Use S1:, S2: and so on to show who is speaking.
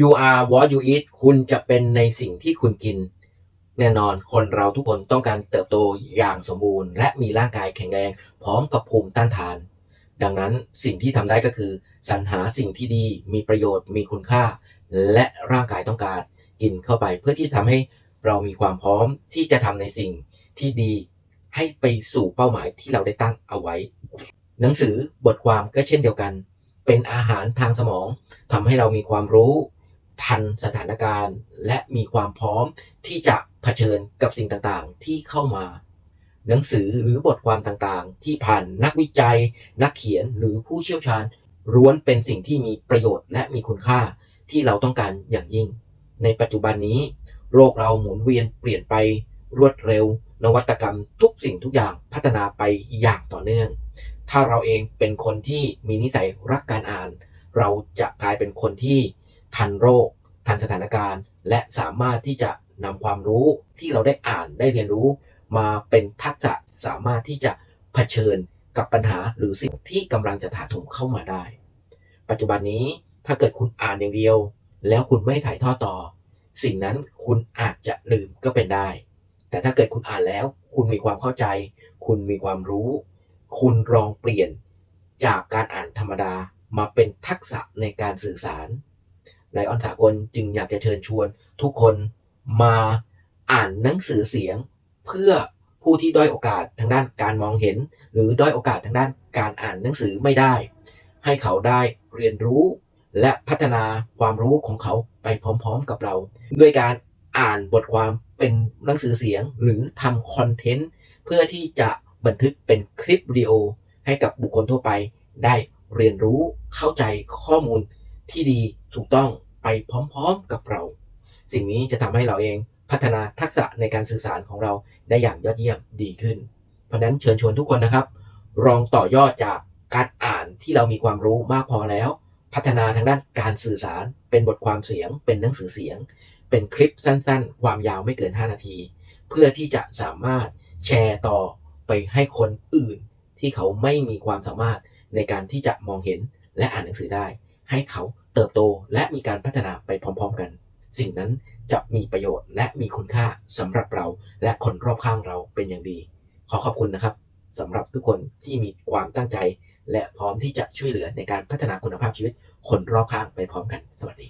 S1: you are what you eat คุณจะเป็นในสิ่งที่คุณกิน แน่นอนคนเราทุกคนต้องการเติบโตอย่างสมบูรณ์ และมีร่างกายแข็งแรงพร้อมกับภูมิต้านทาน ดังนั้นสิ่งที่ทำได้ก็คือ สรรหาสิ่งที่ดี มีประโยชน์ มีคุณค่า และร่างกายต้องการกินเข้าไป เพื่อที่ทำให้เรามีความพร้อมที่จะทำในสิ่งที่ดีให้ไปสู่เป้าหมายที่เราได้ตั้งเอาไว้ หนังสือบทความก็เช่นเดียวกัน เป็นอาหารทางสมองทำให้เรามีความรู้ ทันสถานการณ์ และมีความพร้อมที่จะเผชิญกับสิ่งต่างๆ ที่เข้ามา หนังสือหรือบทความต่างๆ ที่ผ่านนักวิจัย นักเขียนหรือผู้เชี่ยวชาญล้วนเป็นสิ่งที่มีประโยชน์และมีคุณค่าที่เราต้องการอย่างยิ่ง ในปัจจุบันนี้ โลกเราหมุนเวียนเปลี่ยนไปรวดเร็ว นวัตกรรมทุกสิ่งทุกอย่างพัฒนาไปอย่างต่อเนื่อง ถ้าเราเองเป็นคนที่มีนิสัยรักการอ่าน เราจะกลายเป็นคนที่ ทันโรค ทันสถานการณ์ และสามารถที่จะนำความรู้ที่เราได้อ่านได้เรียนรู้ มาเป็นทักษะสามารถที่จะเผชิญกับปัญหาหรือสิ่งที่กำลังจะถาโถมเข้ามาได้ ปัจจุบันนี้ถ้าเกิดคุณอ่านอย่างเดียว แล้วคุณไม่ถ่ายทอดต่อ สิ่งนั้นคุณอาจจะลืมก็เป็นได้ แต่ถ้าเกิดคุณอ่านแล้ว คุณมีความเข้าใจ คุณมีความรู้ คุณลองเปลี่ยนจากการอ่านธรรมดามาเป็นทักษะในการสื่อสาร ไลออนสากลจึงอยากจะเชิญชวน ทุกคนมาอ่านหนังสือเสียง เพื่อผู้ที่ด้อยโอกาสทางด้านการมองเห็น หรือด้อยโอกาสทางด้านการอ่านหนังสือไม่ได้ ให้เขาได้เรียนรู้และพัฒนาความรู้ของเขาไปพร้อมๆกับเรา ด้วยการอ่านบทความเป็นหนังสือเสียงหรือทำคอนเทนต์เพื่อที่จะบันทึกเป็นคลิปวิดีโอให้กับบุคคลทั่วไปได้เรียนรู้เข้าใจข้อมูล ที่ดีถูกต้องไปพร้อมๆกับเรา สิ่งนี้จะทำให้เราเองพัฒนาทักษะในการสื่อสารของเราได้อย่างยอดเยี่ยมดีขึ้น เพราะฉะนั้นเชิญชวนทุกคนนะครับ ลองต่อยอดจากการอ่านที่เรามีความรู้มากพอแล้ว พัฒนาทางด้านการสื่อสาร เป็นบทความเสียง เป็นหนังสือเสียง เป็นคลิปสั้นๆ ความยาวไม่เกิน 5 นาที เพื่อที่จะสามารถแชร์ต่อไปให้คนอื่น ที่เขาไม่มีความสามารถในการที่จะมองเห็นและอ่านหนังสือได้ ให้เขาเติบโตและมีการพัฒนาไปพร้อม ๆ กัน สิ่งนั้นจะมีประโยชน์และมีคุณค่าสำหรับเราและคนรอบข้างเราเป็นอย่างดี ขอขอบคุณนะครับสำหรับทุกคนที่มีความตั้งใจ และพร้อมที่จะช่วยเหลือในการพัฒนาคุณภาพชีวิตคนรอบข้างไปพร้อมกัน สวัสดี